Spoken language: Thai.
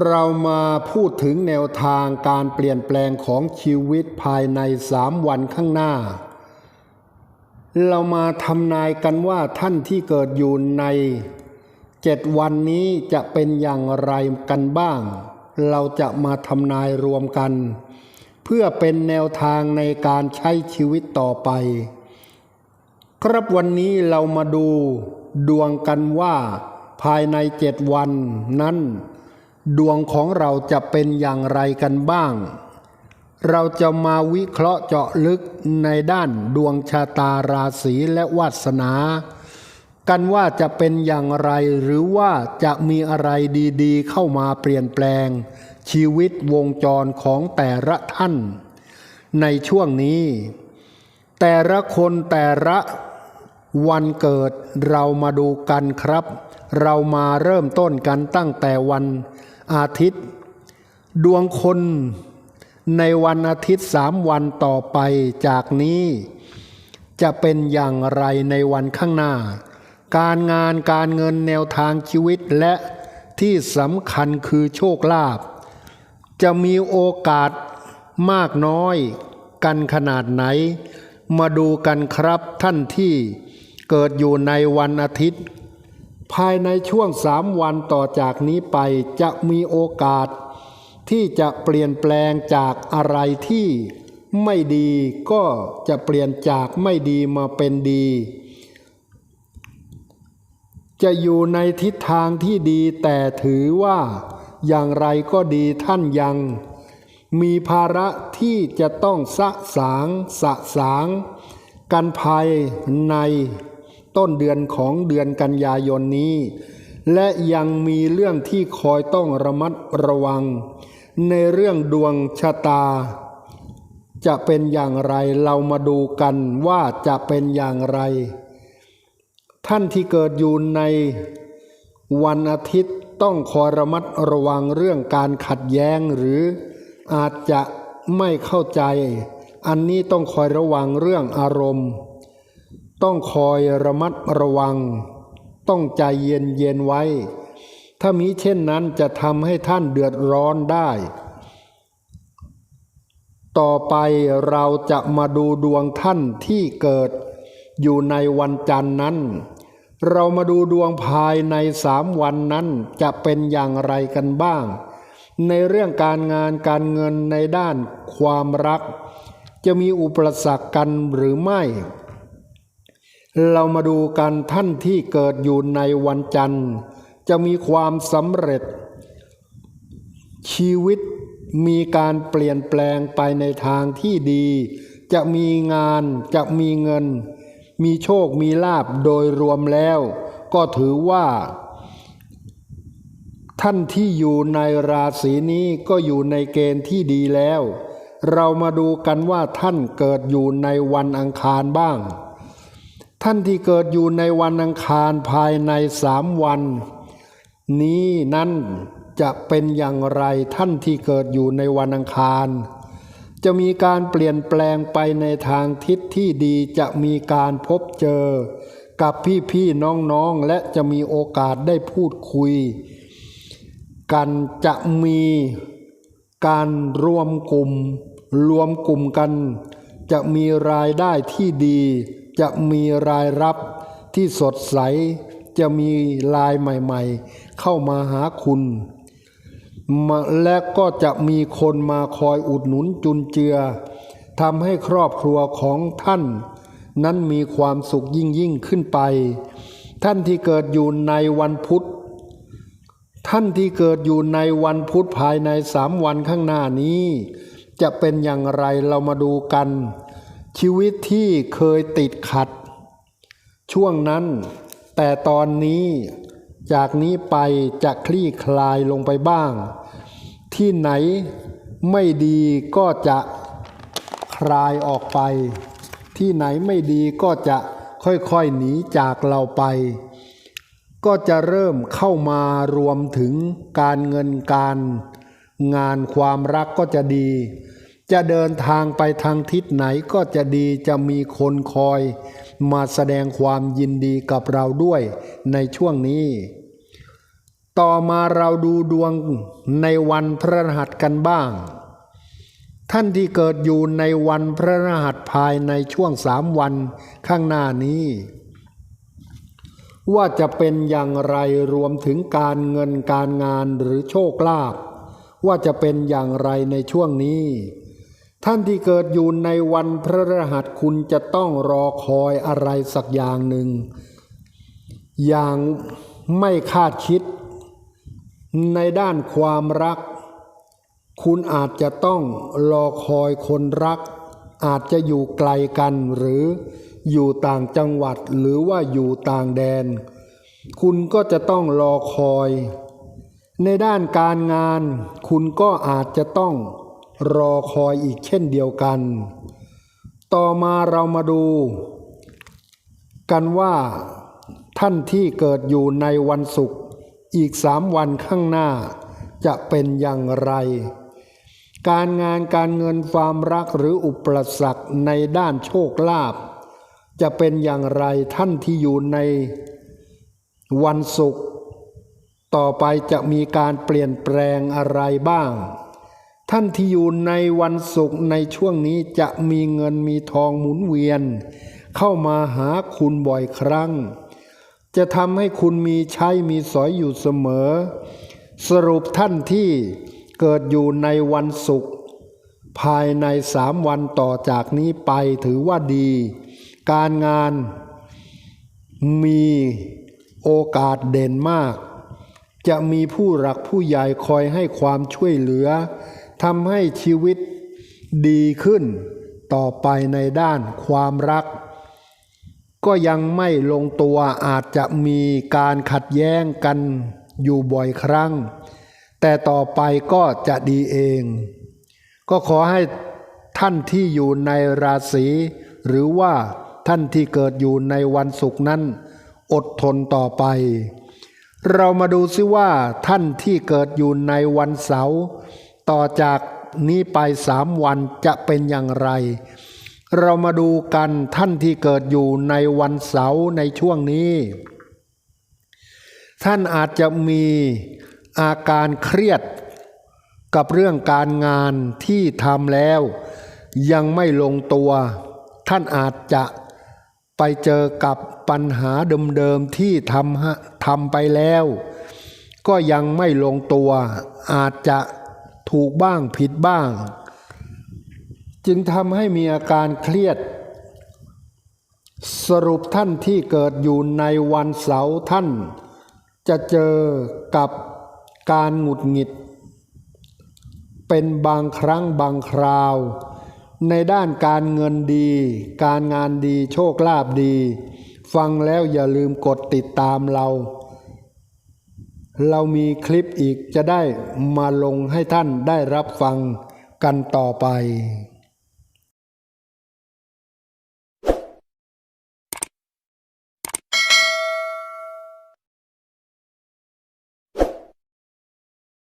เรามาพูดถึงแนวทางการเปลี่ยนแปลงของชีวิตภายในสามวันข้างหน้า เรามาทำนายกันว่าท่านที่เกิดอยู่ในเจ็ดวันนี้จะเป็นอย่างไรกันบ้าง เราจะมาทำนายรวมกัน เพื่อเป็นแนวทางในการใช้ชีวิตต่อไป ครับวันนี้เรามาดูดวงกันว่าภายในเจ็ดวันนั้น ดวงของเราจะเป็นอย่างไรกันบ้าง เราจะมาวิเคราะห์เจาะลึกในด้านดวงชะตาราศีและวาสนา กันว่าจะเป็นอย่างไรหรือว่าจะมีอะไรดีๆ เข้ามาเปลี่ยนแปลง ชีวิตวงจรของแต่ละท่าน ในช่วงนี้ แต่ละคนแต่ละวันเกิดเรามาดูกันครับ เรามาเริ่มต้นกันตั้งแต่วัน อาทิตย์ ดวงคนในวันอาทิตย์สามวันต่อไปจากนี้ จะเป็นอย่างไรในวันข้างหน้า การงานการเงินแนวทางชีวิตและที่สำคัญคือโชคลาภจะมีโอกาสมากน้อยกันขนาดไหน มาดูกันครับท่านที่เกิดอยู่ในวันอาทิตย์ ภายในช่วงสามวันต่อจากนี้ไปจะมีโอกาส ที่จะเปลี่ยนแปลงจากอะไรที่ไม่ดีก็จะเปลี่ยนจากไม่ดีมาเป็นดี จะอยู่ในทิศทางที่ดีแต่ถือว่าอย่างไรก็ดีท่านยัง มีภาระที่จะต้องสะสางสะสาง กันภายใน ต้นเดือนของเดือนกันยายนนี้ และยังมีเรื่องที่คอยต้องระมัดระวัง ในเรื่องดวงชะตา จะเป็นอย่างไรเรามาดูกันว่าจะเป็นอย่างไร ท่านที่เกิดอยู่ในวันอาทิตย์ต้องคอยระมัดระวังเรื่องการขัดแย้งหรืออาจจะไม่เข้าใจ อันนี้ต้องคอยระวังเรื่องอารมณ์ ต้องคอยระมัดระวัง ต้องใจเย็นเย็นไว้ ถ้ามิเช่นนั้นจะทำให้ท่านเดือดร้อนได้ ต่อไปเราจะมาดูดวงท่านที่เกิด อยู่ในวันจันทร์นั้น เรามาดูดวงภายในสามวันนั้นจะเป็นอย่างไรกันบ้าง ในเรื่องการงานการเงินในด้านความรัก จะมีอุปสรรคกันหรือไม่ เรามาดูกันท่านที่เกิดอยู่ในวันจันทร์ จะมีความสำเร็จ ชีวิตมีการเปลี่ยนแปลงไปในทางที่ดี จะมีงานจะมีเงิน มีโชคมีลาบโดยรวมแล้ว ก็ถือว่า ท่านที่อยู่ในราศีนี้ก็อยู่ในเกณฑ์ที่ดีแล้ว เรามาดูกันว่าท่านเกิดอยู่ในวันอังคารบ้าง ท่านที่เกิดอยู่ในวันอังคารภายในสามวัน นี้นั้นจะเป็นอย่างไรท่านที่เกิดอยู่ในวันอังคาร จะมีการเปลี่ยนแปลงไปในทางทิศที่ดีจะมีการพบเจอ กับพี่ๆน้องๆและจะมีโอกาสได้พูดคุย กันจะมีการรวมกลุ่ม รวมกลุ่มกัน จะมีรายได้ที่ดี จะมีรายรับที่สดใส จะมีรายใหม่ๆ เข้ามาหาคุณ และก็จะมีคนมาคอยอุดหนุนจุนเจือทำให้ครอบครัวของท่าน นั้นมีความสุขยิ่งยิ่งขึ้นไป ท่านที่เกิดอยู่ในวันพุธ ท่านที่เกิดอยู่ในวันพุธภายในสามวันข้างหน้านี้ จะเป็นอย่างไรเรามาดูกัน ชีวิตที่เคยติดขัด ช่วงนั้น แต่ตอนนี้จากนี้ไปจะคลี่คลายลงไปบ้าง ที่ไหนไม่ดีก็จะคลายออกไป ที่ไหนไม่ดีก็จะค่อยๆหนีจากเราไป ก็จะเริ่มเข้ามารวมถึงการเงินการ งานความรักก็จะดี จะเดินทางไปทางทิศไหนก็จะดีจะมีคนคอย มาแสดงความยินดีกับเราด้วยในช่วงนี้ ต่อมาเราดูดวงในวันพระรหัสกันบ้าง ท่านที่เกิดอยู่ในวันพระรหัสภายในช่วงสามวันข้างหน้านี้ ว่าจะเป็นอย่างไรรวมถึงการเงินการงานหรือโชคลาภว่าจะเป็นอย่างไรในช่วงนี้ ท่านที่เกิดอยู่ในวันพระรหัสคุณจะต้องรอคอยอะไรสักอย่างหนึ่ง อย่างไม่คาดคิด ในด้านความรัก คุณอาจจะต้องรอคอยคนรัก อาจจะอยู่ไกลกันหรืออยู่ต่างจังหวัดหรือว่าอยู่ต่างแดน คุณก็จะต้องรอคอย ในด้านการงาน คุณก็อาจจะต้องร รอคอยอีกเช่นเดียวกัน ต่อมาเรามาดู กันว่าท่านที่เกิดอยู่ในวันศุกร์อีกสามวันข้างหน้า จะเป็นอย่างไร การงานการเงินความรักหรืออุปสรรคในด้านโชคลาภจะเป็นอย่างไรท่านที่อยู่ในวันศุกร์ต่อไปจะมีการเปลี่ยนแปลงอะไรบ้าง ท่านที่อยู่ในวันศุกร์ในช่วงนี้จะมีเงินมีทองหมุนเวียน เข้ามาหาคุณบ่อยครั้ง จะทำให้คุณมีใช้มีสอยอยู่เสมอ สรุปท่านที่เกิดอยู่ในวันศุกร์ภายในสามวันต่อจากนี้ไปถือว่าดี การงานมีโอกาสเด่นมาก จะมีผู้หลักผู้ใหญ่คอยให้ความช่วยเหลือ ทำให้ชีวิตดีขึ้นต่อไปในด้านความรัก ก็ยังไม่ลงตัวอาจจะมีการขัดแย้งกันอยู่บ่อยครั้ง แต่ต่อไปก็จะดีเอง ก็ขอให้ท่านที่อยู่ในราศีหรือว่าท่านที่เกิดอยู่ในวันศุกร์นั้น อดทนต่อไป เรามาดูซิว่าท่านที่เกิดอยู่ในวันเสาร์ ต่อจากนี้ไปสามวันจะเป็นอย่างไร เรามาดูกันท่านที่เกิดอยู่ในวันเสาร์ในช่วงนี้ ท่านอาจจะมีอาการเครียดกับเรื่องการงานที่ทำแล้ว ยังไม่ลงตัว ท่านอาจจะไปเจอกับปัญหาเดิมๆที่ทำทำไปแล้ว ก็ยังไม่ลงตัว อาจจะ ถูกบ้างผิดบ้าง จึงทำให้มีอาการเครียด สรุปท่านที่เกิดอยู่ในวันเสาร์ท่าน จะเจอกับการหงุดหงิด เป็นบางครั้งบางคราว ในด้านการเงินดี การงานดีโชคลาภดี ฟังแล้วอย่าลืมกดติดตามเรา เรามีคลิปอีกจะได้มาลงให้ท่านได้รับฟังกันต่อไป